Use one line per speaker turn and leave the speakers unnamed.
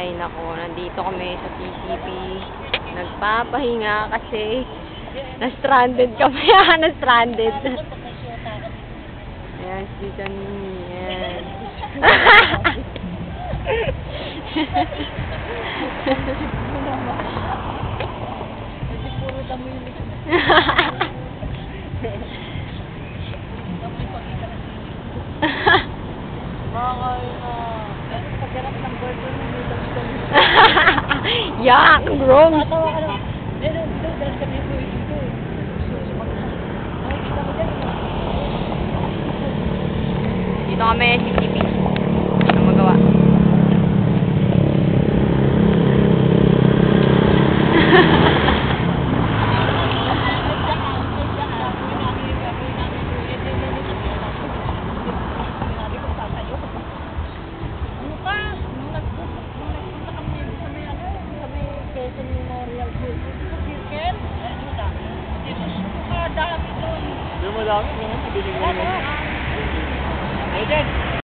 Ay nako, nandito kami sa PCP. Nagpapahinga kasi na-stranded kami. na-stranded. Ayan, si Nini. Ayan.
Kasi puro damo yung ko dyan.
Dito kami, CCP.
Madami, yung mabili mo.
Ayan.